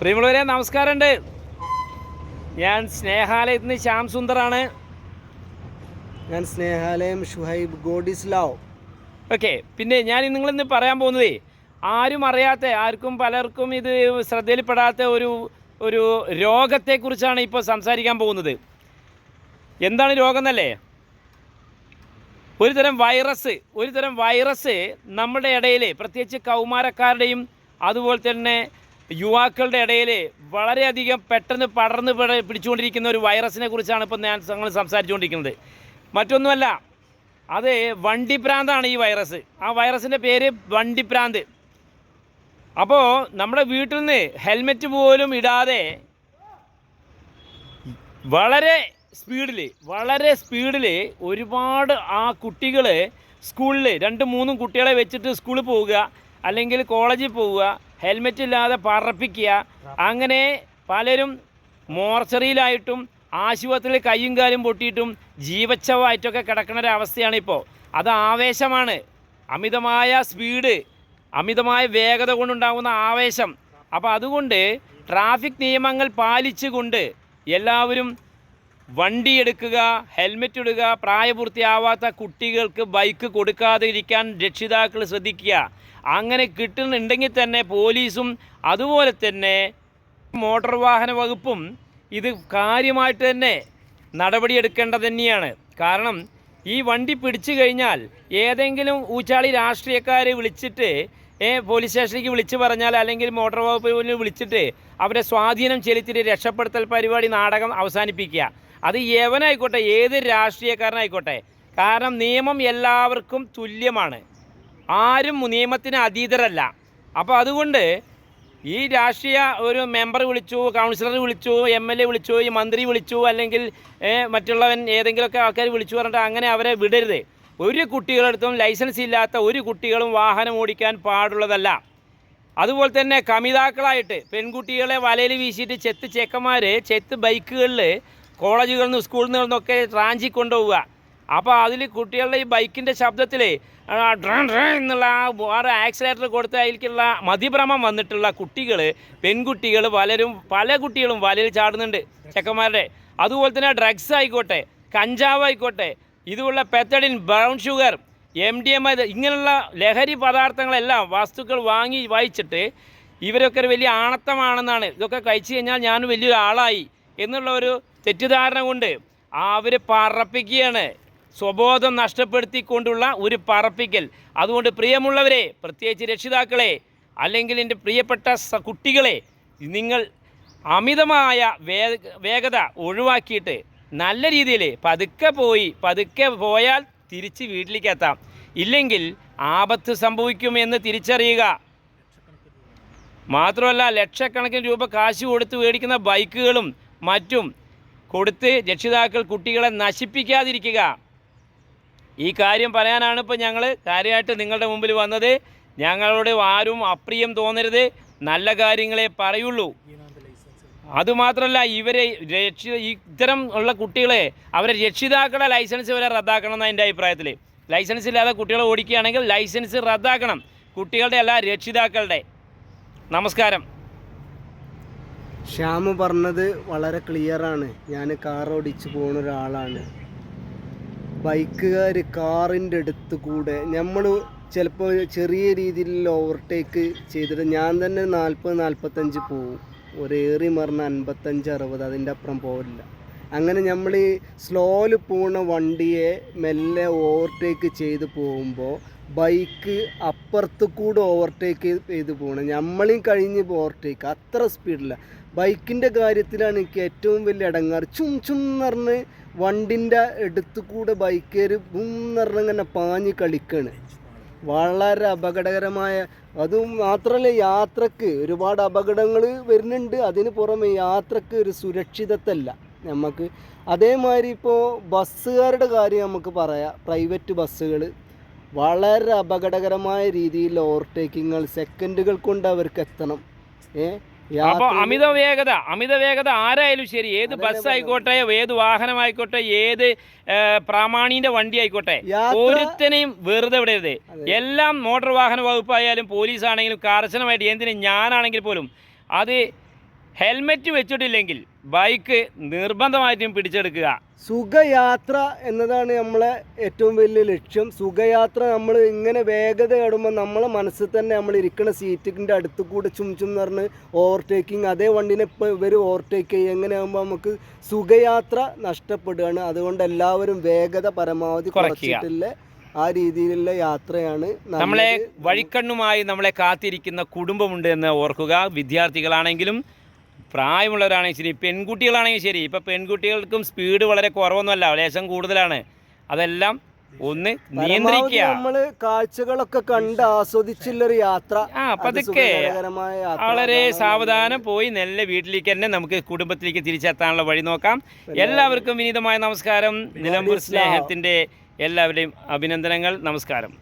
പ്രിയമുള്ളവരെ നമസ്കാരമുണ്ട്. ഞാൻ സ്നേഹാലയത്തിൽ നിന്ന് ശ്യാം സുന്ദറാണ്. ഞാൻ സ്നേഹാലയം ഷുഹൈബ് ഗോഡിസ്ലാവ്. ഓക്കെ പിന്നെ ഞാൻ നിങ്ങളിന്ന് പറയാൻ പോകുന്നതേ ആരും അറിയാത്ത ആർക്കും പലർക്കും ഇത് ശ്രദ്ധയിൽപ്പെടാത്ത ഒരു ഒരു രോഗത്തെക്കുറിച്ചാണ് ഇപ്പോൾ സംസാരിക്കാൻ പോകുന്നത്. എന്താണ് രോഗം എന്നല്ലേ? ഒരു തരം വൈറസ് ഒരു തരം വൈറസ് നമ്മുടെ ഇടയിൽ പ്രത്യേകിച്ച് കൗമാരക്കാരുടെയും അതുപോലെ തന്നെ യുവാക്കളുടെ ഇടയിൽ വളരെയധികം പെട്ടെന്ന് പടർന്ന് പിടിച്ചുകൊണ്ടിരിക്കുന്ന ഒരു വൈറസിനെ കുറിച്ചാണ് ഇപ്പോൾ ഞാൻ ഞങ്ങൾ സംസാരിച്ചുകൊണ്ടിരിക്കുന്നത്. മറ്റൊന്നുമല്ല അത് വണ്ടിപ്രാന്താണ് ഈ വൈറസ്. ആ വൈറസിന്റെ പേര് വണ്ടിപ്രാന്ത് അപ്പോൾ നമ്മുടെ വീട്ടിൽ നിന്ന് ഹെൽമെറ്റ് പോലും ഇടാതെ വളരെ സ്പീഡിൽ വളരെ സ്പീഡിൽ ഒരുപാട് ആ കുട്ടികൾ സ്കൂളിൽ രണ്ട് മൂന്നും കുട്ടികളെ വെച്ചിട്ട് സ്കൂളിൽ പോവുക അല്ലെങ്കിൽ കോളേജിൽ പോവുക ഹെൽമെറ്റ് ഇല്ലാതെ പറപ്പിക്കുക. അങ്ങനെ പലരും മോർച്ചറിയിലായിട്ടും ആശുപത്രിയിൽ കയ്യും കാലും പൊട്ടിയിട്ടും ജീവച്ചവായിട്ടൊക്കെ കിടക്കുന്ന ഒരവസ്ഥയാണ് ഇപ്പോൾ. അത് ആവേശമാണ്. അമിതമായ സ്പീഡ് അമിതമായ വേഗത കൊണ്ടുണ്ടാകുന്ന ആവേശം. അപ്പോൾ അതുകൊണ്ട് ട്രാഫിക് നിയമങ്ങൾ പാലിച്ചുകൊണ്ട് എല്ലാവരും വണ്ടി എടുക്കുക ഹെൽമെറ്റ് ഇടുക പ്രായപൂർത്തിയാവാത്ത കുട്ടികൾക്ക് ബൈക്ക് കൊടുക്കാതെ ഇരിക്കാൻ രക്ഷിതാക്കൾ ശ്രദ്ധിക്കുക. അങ്ങനെ കിട്ടുന്നുണ്ടെങ്കിൽ തന്നെ പോലീസും അതുപോലെ തന്നെ മോട്ടോർ വാഹന വകുപ്പും ഇത് കാര്യമായിട്ട് തന്നെ നടപടിയെടുക്കേണ്ടത് തന്നെയാണ്. കാരണം ഈ വണ്ടി പിടിച്ചു കഴിഞ്ഞാൽ ഏതെങ്കിലും ഊച്ചാളി രാഷ്ട്രീയക്കാരെ വിളിച്ചിട്ട് പോലീസ് സ്റ്റേഷനിലേക്ക് വിളിച്ചു പറഞ്ഞാൽ അല്ലെങ്കിൽ മോട്ടോർ വകുപ്പിൽ വിളിച്ചിട്ട് അവരെ സ്വാധീനം ചെലുത്തിയിട്ട് രക്ഷപ്പെടുത്തൽ പരിപാടി നാടകം അവസാനിപ്പിക്കുക. അത് യവനായിക്കോട്ടെ ഏത് രാഷ്ട്രീയക്കാരനായിക്കോട്ടെ. കാരണം നിയമം എല്ലാവർക്കും തുല്യമാണ്. ആരും നിയമത്തിന് അതീതരല്ല. അപ്പോൾ അതുകൊണ്ട് ഈ രാഷ്ട്രീയ ഒരു മെമ്പർ വിളിച്ചു കൗൺസിലർ വിളിച്ചു എം എൽ എ വിളിച്ചു ഈ മന്ത്രി വിളിച്ചു അല്ലെങ്കിൽ മറ്റുള്ളവൻ ഏതെങ്കിലുമൊക്കെ ആൾക്കാർ വിളിച്ചു പറഞ്ഞിട്ട് അങ്ങനെ അവരെ വിടരുത്. ഒരു കുട്ടികളടുത്തും ലൈസൻസ് ഇല്ലാത്ത ഒരു കുട്ടികളും വാഹനം ഓടിക്കാൻ പാടുള്ളതല്ല. അതുപോലെ തന്നെ കമിതാക്കളായിട്ട് പെൺകുട്ടികളെ വലയിൽ വീശിയിട്ട് ചെത്ത് ചെക്കന്മാർ ചെത്ത് ബൈക്കുകളിൽ കോളേജുകളിൽ നിന്ന് സ്കൂളിൽ നിന്നൊക്കെ റാഞ്ചി കൊണ്ടുപോവുക. അപ്പോൾ അതിൽ കുട്ടികളുടെ ഈ ബൈക്കിന്റെ ശബ്ദത്തിൽ ഡ്രൺ ഡ്രൺ എന്നുള്ള ആ വേറെ ആക്സിലേറ്റർ കൊടുത്ത് അതിലേക്കുള്ള മതിഭ്രമം വന്നിട്ടുള്ള കുട്ടികൾ പെൺകുട്ടികൾ പലരും പല കുട്ടികളും വലയിൽ ചാടുന്നുണ്ട് ചെക്കന്മാരുടെ. അതുപോലെ തന്നെ ഡ്രഗ്സ് ആയിക്കോട്ടെ കഞ്ചാവ് ആയിക്കോട്ടെ ഇതുള്ള pethidine brown sugar M D M ഇങ്ങനെയുള്ള ലഹരി പദാർത്ഥങ്ങളെല്ലാം വസ്തുക്കൾ വാങ്ങി വായിച്ചിട്ട് ഇവരൊക്കെ ഒരു വലിയ ആണത്തമാണെന്നാണ്. ഇതൊക്കെ കഴിച്ചു കഴിഞ്ഞാൽ ഞാൻ വലിയൊരു ആളായി എന്നുള്ള ഒരു തെറ്റിദ്ധാരണ കൊണ്ട് അവർ പറപ്പിക്കുകയാണ്. സ്വബോധം നഷ്ടപ്പെടുത്തിക്കൊണ്ടുള്ള ഒരു പറപ്പിക്കൽ. അതുകൊണ്ട് പ്രിയമുള്ളവരെ പ്രത്യേകിച്ച് രക്ഷിതാക്കളെ അല്ലെങ്കിൽ എന്റെ പ്രിയപ്പെട്ട കുട്ടികളെ നിങ്ങൾ അമിതമായ വേഗത ഒഴിവാക്കിയിട്ട് നല്ല രീതിയിൽ പതുക്കെ പോയി പതുക്കെ പോയാൽ തിരിച്ച് വീട്ടിലേക്ക് എത്താം ഇല്ലെങ്കിൽ ആപത്ത് സംഭവിക്കുമെന്ന് തിരിച്ചറിയുക. മാത്രമല്ല ലക്ഷക്കണക്കിന് രൂപ കാശ് കൊടുത്ത് മേടിക്കുന്ന ബൈക്കുകളും മറ്റും കൊടുത്ത് രക്ഷിതാക്കൾ കുട്ടികളെ നശിപ്പിക്കാതിരിക്കുക. ഈ കാര്യം പറയാനാണ് ഇപ്പോൾ ഞങ്ങൾ കാര്യമായിട്ട് നിങ്ങളുടെ മുമ്പിൽ വന്നത്. ഞങ്ങളോട് ആരും അപ്രിയം തോന്നരുത്. നല്ല കാര്യങ്ങളെ പറയുള്ളൂ. അതുമാത്രമല്ല ഇവരെ രക്ഷി ഇത്തരം ഉള്ള കുട്ടികളെ അവരെ രക്ഷിതാക്കളുടെ ലൈസൻസ് വരെ റദ്ദാക്കണം എന്നാണ് എന്റെ അഭിപ്രായത്തിൽ ലൈസൻസ് ഇല്ലാതെ കുട്ടികളെ ഓടിക്കുകയാണെങ്കിൽ ലൈസൻസ് റദ്ദാക്കണം. കുട്ടികളുടെ അല്ല രക്ഷിതാക്കളുടെ. നമസ്കാരം. ശ്യാമ് പറഞ്ഞത് വളരെ ക്ലിയറാണ് ഞാൻ കാർ ഓടിച്ച് പോകുന്ന ഒരാളാണ്. ബൈക്കുകാർ കാറിന്റെ അടുത്ത് കൂടെ നമ്മൾ ചിലപ്പോൾ ചെറിയ രീതിയിലുള്ള ഓവർടേക്ക് ചെയ്തിട്ട് ഞാൻ തന്നെ നാൽപ്പത് നാൽപ്പത്തഞ്ച് പോവും. ഒരേറി മറന്ന് അൻപത്തഞ്ച് അറുപത് അതിന്റെ അപ്പുറം പോവില്ല അങ്ങനെ നമ്മൾ ഈ സ്ലോയിൽ പോകുന്ന വണ്ടിയെ മെല്ലെ ഓവർടേക്ക് ചെയ്ത് പോകുമ്പോൾ ബൈക്ക് അപ്പുറത്ത് കൂടെ ഓവർടേക്ക് ചെയ്ത് പോകണം നമ്മളെയും കഴിഞ്ഞ് ഓവർടേക്ക് അത്ര സ്പീഡില്ല ബൈക്കിന്റെ കാര്യത്തിലാണ് എനിക്ക് ഏറ്റവും വലിയ ഇടങ്ങാറ്. ചും ചും എന്ന് പറഞ്ഞ് വണ്ടിന്റെ അടുത്ത് കൂടെ ബൈക്കേർ ബും എന്ന് ഇങ്ങനെ പാഞ്ഞ് കളിക്കാണ്. വളരെ അപകടകരമായ അതും മാത്രമല്ല യാത്രയ്ക്ക് ഒരുപാട് അപകടങ്ങൾ വരുന്നുണ്ട്. അതിന് പുറമെ യാത്രയ്ക്ക് ഒരു സുരക്ഷിതത്വമല്ല നമുക്ക് അതേമാതിരി ഇപ്പോൾ ബസ്സുകാരുടെ കാര്യം നമുക്ക് പറയാം. പ്രൈവറ്റ് ബസ്സുകൾ വളരെ അപകടകരമായ രീതിയിൽ ഓവർടേക്കിങ്ങൾ സെക്കൻഡുകൾ കൊണ്ട് അവർക്ക് എത്തണം. ഏ? യാത്ര അമിത വേഗത അമിത വേഗത ആരായാലും ശരി. ഏത് ബസ് ആയിക്കോട്ടെ ഏത് വാഹനമായിക്കോട്ടെ ഏത് പ്രാമാണീന്റെ വണ്ടി ആയിക്കോട്ടെ ഒരുത്തനെയും വെറുതെ വിടരുത്. എല്ലാം മോട്ടോർ വാഹന വകുപ്പായാലും പോലീസ് ആണെങ്കിലും കർശനമായിട്ട് എന്തിനും ഞാനാണെങ്കിൽ പോലും അത് ഹെൽമെറ്റ് വെച്ചിട്ടില്ലെങ്കിൽ ബൈക്ക് നിർബന്ധമായിട്ടും പിടിച്ചെടുക്കുക. സുഖയാത്ര എന്നതാണ് നമ്മളെ ഏറ്റവും വലിയ ലക്ഷ്യം. സുഖയാത്ര നമ്മൾ ഇങ്ങനെ വേഗത ഇടുമ്പോൾ നമ്മളെ മനസ്സിൽ തന്നെ നമ്മൾ ഇരിക്കുന്ന സീറ്റിന്റെ അടുത്ത് കൂടെ ചും ചും എന്ന് പറഞ്ഞ് ഓവർടേക്കിംഗ് അതേ വണ്ടിനെ ഇപ്പോൾ ഇവർ ഓവർടേക്ക് ചെയ്യുക എങ്ങനെയാകുമ്പോൾ നമുക്ക് സുഖയാത്ര നഷ്ടപ്പെടുകയാണ്. അതുകൊണ്ട് എല്ലാവരും വേഗത പരമാവധി. കുറച്ചിട്ടില്ല? ആ രീതിയിലുള്ള യാത്രയാണ് നമ്മളെ വഴിക്കണ്ണുമായി നമ്മളെ കാത്തിരിക്കുന്ന കുടുംബമുണ്ട് എന്ന് ഓർക്കുക. വിദ്യാർത്ഥികളാണെങ്കിലും പ്രായമുള്ളവരാണെങ്കിൽ ശരി പെൺകുട്ടികളാണെങ്കിൽ ശരി. ഇപ്പം പെൺകുട്ടികൾക്കും സ്പീഡ് വളരെ കുറവൊന്നുമല്ല ലേശം കൂടുതലാണ്. അതെല്ലാം ഒന്ന് നിയന്ത്രിക്കുക. നമ്മൾ കാഴ്ചകളൊക്കെ കണ്ട് ആസ്വദിച്ചുള്ളൊരു യാത്ര. ആ പതുക്കെ വളരെ സാവധാനം പോയി നല്ല വീട്ടിലേക്ക് തന്നെ നമുക്ക് കുടുംബത്തിലേക്ക് തിരിച്ചെത്താനുള്ള വഴി നോക്കാം. എല്ലാവർക്കും വിനീതമായ നമസ്കാരം. നിലമ്പൂർ സ്നേഹത്തിന്റെ എല്ലാവരുടെയും അഭിനന്ദനങ്ങൾ. നമസ്കാരം.